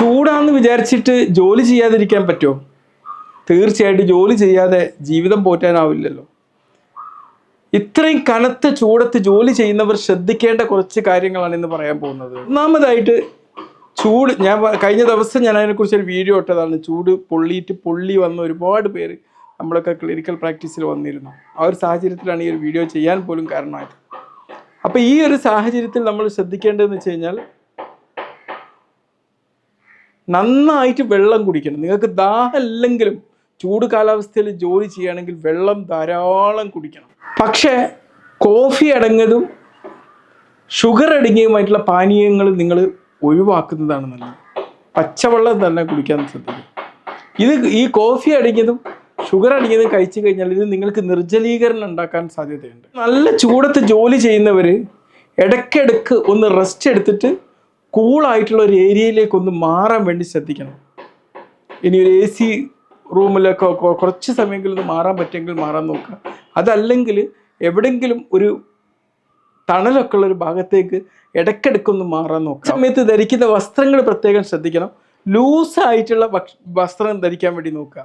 ചൂടാന്ന് വിചാരിച്ചിട്ട് ജോലി ചെയ്യാതിരിക്കാൻ പറ്റുമോ? തീർച്ചയായിട്ടും ജോലി ചെയ്യാതെ ജീവിതം പോറ്റാനാവില്ലല്ലോ. ഇത്രയും കനത്ത ചൂടത്ത് ജോലി ചെയ്യുന്നവർ ശ്രദ്ധിക്കേണ്ട കുറച്ച് കാര്യങ്ങളാണ് ഇന്ന് പറയാൻ പോകുന്നത്. ഒന്നാമതായിട്ട് ചൂട് ഞാൻ കഴിഞ്ഞ ദിവസം ഞാൻ അതിനെക്കുറിച്ച് ഒരു വീഡിയോ ഇട്ടതാണ്. ചൂട് പൊള്ളിയിട്ട് പൊള്ളി വന്ന ഒരുപാട് പേര് നമ്മളൊക്കെ ക്ലിനിക്കൽ പ്രാക്ടീസിൽ വന്നിരുന്നു. ആ ഒരു സാഹചര്യത്തിലാണ് ഈ ഒരു വീഡിയോ ചെയ്യാൻ പോലും കാരണമായത്. അപ്പോൾ ഈ ഒരു സാഹചര്യത്തിൽ നമ്മൾ ശ്രദ്ധിക്കേണ്ടതെന്ന് വെച്ച് കഴിഞ്ഞാൽ നന്നായിട്ട് വെള്ളം കുടിക്കണം. നിങ്ങൾക്ക് ദാഹമില്ലെങ്കിലും ചൂട് കാലാവസ്ഥയിൽ ജോലി ചെയ്യുകയാണെങ്കിൽ വെള്ളം ധാരാളം കുടിക്കണം. പക്ഷേ കോഫി അടങ്ങിയതും ഷുഗർ അടങ്ങിയതുമായിട്ടുള്ള പാനീയങ്ങൾ നിങ്ങൾ ഒഴിവാക്കുന്നതാണ് നല്ലത്. പച്ചവെള്ളം തന്നെ കുടിക്കാൻ ശ്രദ്ധിക്കും ഇത് ഈ കോഫി അടങ്ങിയതും ഷുഗർ അടങ്ങിയതും കഴിച്ചു കഴിഞ്ഞാൽ ഇത് നിങ്ങൾക്ക് നിർജലീകരണം ഉണ്ടാക്കാൻ സാധ്യതയുണ്ട്. നല്ല ചൂടത്ത് ജോലി ചെയ്യുന്നവർ ഇടയ്ക്കിടയ്ക്ക് ഒന്ന് റെസ്റ്റ് എടുത്തിട്ട് കൂളായിട്ടുള്ള ഒരു ഏരിയയിലേക്ക് ഒന്ന് മാറാൻ വേണ്ടി ശ്രദ്ധിക്കണം. ഇനി ഒരു എ സി റൂമിലൊക്കെ കുറച്ച് സമയമെങ്കിലും ഒന്ന് മാറാൻ പറ്റുമെങ്കിൽ മാറാൻ നോക്കുക. അതല്ലെങ്കിൽ എവിടെങ്കിലും ഒരു തണലൊക്കെ ഉള്ള ഒരു ഭാഗത്തേക്ക് ഇടയ്ക്കിടയ്ക്കൊന്ന് മാറാൻ നോക്കുക. സമയത്ത് ധരിക്കുന്ന വസ്ത്രങ്ങൾ പ്രത്യേകം ശ്രദ്ധിക്കണം. ലൂസായിട്ടുള്ള വസ്ത്രം ധരിക്കാൻ വേണ്ടി നോക്കുക.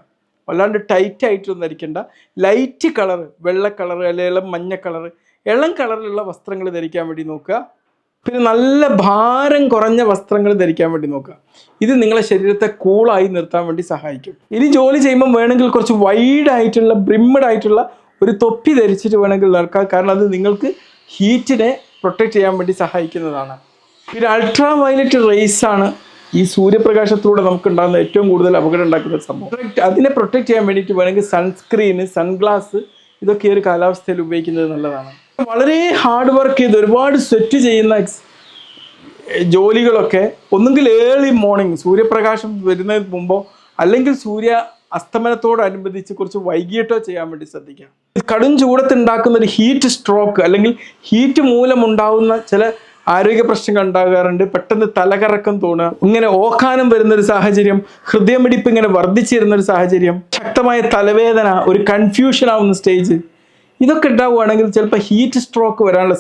വല്ലാണ്ട് ടൈറ്റ് ആയിട്ടൊന്നും ധരിക്കണ്ട. ലൈറ്റ് കളർ വെള്ള കളർ അല്ലെങ്കിൽ ഇളം മഞ്ഞ കളർ ഇളം കളറിലുള്ള വസ്ത്രങ്ങൾ ധരിക്കാൻ വേണ്ടി നോക്കുക. പിന്നെ നല്ല ഭാരം കുറഞ്ഞ വസ്ത്രങ്ങൾ ധരിക്കാൻ വേണ്ടി നോക്കുക. ഇത് നിങ്ങളെ ശരീരത്തെ കൂളായി നിർത്താൻ വേണ്ടി സഹായിക്കും. ഇനി ജോലി ചെയ്യുമ്പോൾ വേണമെങ്കിൽ കുറച്ച് വൈഡ് ആയിട്ടുള്ള ബ്രിമ്മഡ് ആയിട്ടുള്ള ഒരു തൊപ്പി ധരിച്ചിട്ട് വേണമെങ്കിൽ നടക്കാം. കാരണം അത് നിങ്ങൾക്ക് ഹീറ്റിനെ പ്രൊട്ടക്റ്റ് ചെയ്യാൻ വേണ്ടി സഹായിക്കുന്നതാണ്. പിന്നെ അൾട്രാ വയലറ്റ് റേസ് ആണ് ഈ സൂര്യപ്രകാശത്തിലൂടെ നമുക്ക് ഉണ്ടാകുന്ന ഏറ്റവും കൂടുതൽ അപകടം ഉണ്ടാക്കുന്ന സംഭവം. അതിനെ പ്രൊട്ടക്റ്റ് ചെയ്യാൻ വേണ്ടിയിട്ട് വേണമെങ്കിൽ സൺസ്ക്രീന് സൺഗ്ലാസ് ഇതൊക്കെ ഈ ഒരു കാലാവസ്ഥയിൽ ഉപയോഗിക്കുന്നത് നല്ലതാണ്. വളരെ ഹാർഡ് വർക്ക് ചെയ്ത് ഒരുപാട് സ്വെറ്റ് ചെയ്യുന്ന ജോലികളൊക്കെ ഒന്നുകിൽ ഏർലി മോർണിംഗ് സൂര്യപ്രകാശം വരുന്നതിന് മുമ്പോ അല്ലെങ്കിൽ സൂര്യ അസ്തമനത്തോടനുബന്ധിച്ച് കുറച്ച് വൈകിട്ടോ ചെയ്യാൻ വേണ്ടി ശ്രദ്ധിക്കാം കടും ചൂടത്തുണ്ടാക്കുന്ന ഒരു ഹീറ്റ് സ്ട്രോക്ക് അല്ലെങ്കിൽ ഹീറ്റ് മൂലം ഉണ്ടാകുന്ന ചില ആരോഗ്യ പ്രശ്നങ്ങൾ ഉണ്ടാകാറുണ്ട്. പെട്ടെന്ന് തലകറക്കം തോന്നുക ഇങ്ങനെ ഓക്കാനം വരുന്ന ഒരു സാഹചര്യം ഹൃദയമിടിപ്പ് ഇങ്ങനെ വർദ്ധിച്ചിരുന്ന ഒരു സാഹചര്യം ശക്തമായ തലവേദന ഒരു കൺഫ്യൂഷൻ ആവുന്ന സ്റ്റേജ് ഇതൊക്കെ ഉണ്ടാവുകയാണെങ്കിൽ ചിലപ്പോൾ ഹീറ്റ് സ്ട്രോക്ക് വരാനുള്ള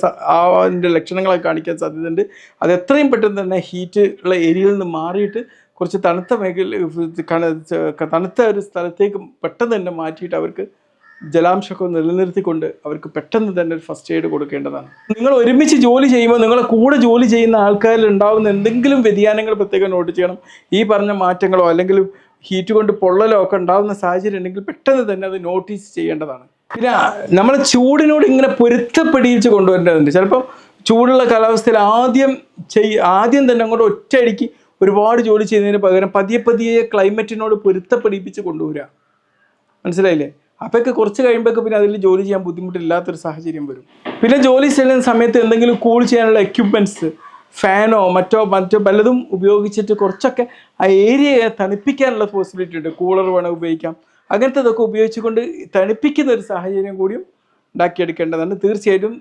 അതിന്റെ ലക്ഷണങ്ങളൊക്കെ കാണിക്കാൻ സാധ്യതയുണ്ട്. അത് എത്രയും പെട്ടെന്ന് തന്നെ ഹീറ്റ് ഉള്ള ഏരിയയിൽ നിന്ന് മാറിയിട്ട് കുറച്ച് തണുത്ത മേഖല തണുത്ത ഒരു സ്ഥലത്തേക്ക് പെട്ടെന്ന് തന്നെ മാറ്റിയിട്ട് അവർക്ക് ജലാംശമൊക്കെ നിലനിർത്തിക്കൊണ്ട് അവർക്ക് പെട്ടെന്ന് തന്നെ ഒരു ഫസ്റ്റ് എയ്ഡ് കൊടുക്കേണ്ടതാണ്. നിങ്ങൾ ഒരുമിച്ച് ജോലി ചെയ്യുമ്പോൾ നിങ്ങളെ കൂടെ ജോലി ചെയ്യുന്ന ആൾക്കാരിൽ ഉണ്ടാകുന്ന എന്തെങ്കിലും വ്യതിയാനങ്ങൾ പ്രത്യേകം നോട്ട് ചെയ്യണം. ഈ പറഞ്ഞ മാറ്റങ്ങളോ അല്ലെങ്കിൽ ഹീറ്റ് കൊണ്ട് പൊള്ളലോ ഒക്കെ ഉണ്ടാകുന്ന സാഹചര്യം ഉണ്ടെങ്കിൽ പെട്ടെന്ന് തന്നെ അത് നോട്ടീസ് ചെയ്യേണ്ടതാണ്. പിന്നെ നമ്മൾ ചൂടിനോട് ഇങ്ങനെ പൊരുത്തപ്പെടിയിച്ച് കൊണ്ടുവരേണ്ടതുണ്ട്. ചിലപ്പോൾ ചൂടുള്ള കാലാവസ്ഥയിൽ ആദ്യം ചെയ് ആദ്യം തന്നെ അങ്ങോട്ട് ഒറ്റയടിക്ക് ഒരുപാട് ജോലി ചെയ്യുന്നതിന് പകരം പതിയെ പതിയെ ക്ലൈമറ്റിനോട് പൊരുത്തപ്പെടിപ്പിച്ച് കൊണ്ടുവരിക മനസ്സിലായില്ലേ? അപ്പൊക്കെ കുറച്ച് കഴിയുമ്പോഴൊക്കെ പിന്നെ അതിൽ ജോലി ചെയ്യാൻ ബുദ്ധിമുട്ടില്ലാത്തൊരു സാഹചര്യം വരും. പിന്നെ ജോലി ചെയ്യുന്ന സമയത്ത് എന്തെങ്കിലും കൂൾ ചെയ്യാനുള്ള എക്യുപ്മെന്റ്സ് ഫാനോ മറ്റോ മറ്റോ പലതും ഉപയോഗിച്ചിട്ട് കുറച്ചൊക്കെ ആ ഏരിയയെ തണുപ്പിക്കാനുള്ള പോസിബിലിറ്റി ഉണ്ട്. കൂളർ വേണം ഉപയോഗിക്കാം. അങ്ങനത്തെ ഇതൊക്കെ ഉപയോഗിച്ചുകൊണ്ട് തണുപ്പിക്കുന്ന ഒരു സാഹചര്യം കൂടിയും ഉണ്ടാക്കിയെടുക്കേണ്ടതാണ് തീർച്ചയായിട്ടും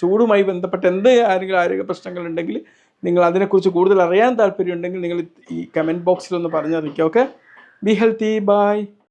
ചൂടുമായി ബന്ധപ്പെട്ട എന്ത് ആരെങ്കിലും ആരോഗ്യ പ്രശ്നങ്ങൾ ഉണ്ടെങ്കിൽ നിങ്ങൾ അതിനെക്കുറിച്ച് കൂടുതൽ അറിയാൻ താല്പര്യമുണ്ടെങ്കിൽ നിങ്ങൾ ഈ കമന്റ് ബോക്സിലൊന്ന് പറഞ്ഞറിയിക്കുക. Okay be healthy bye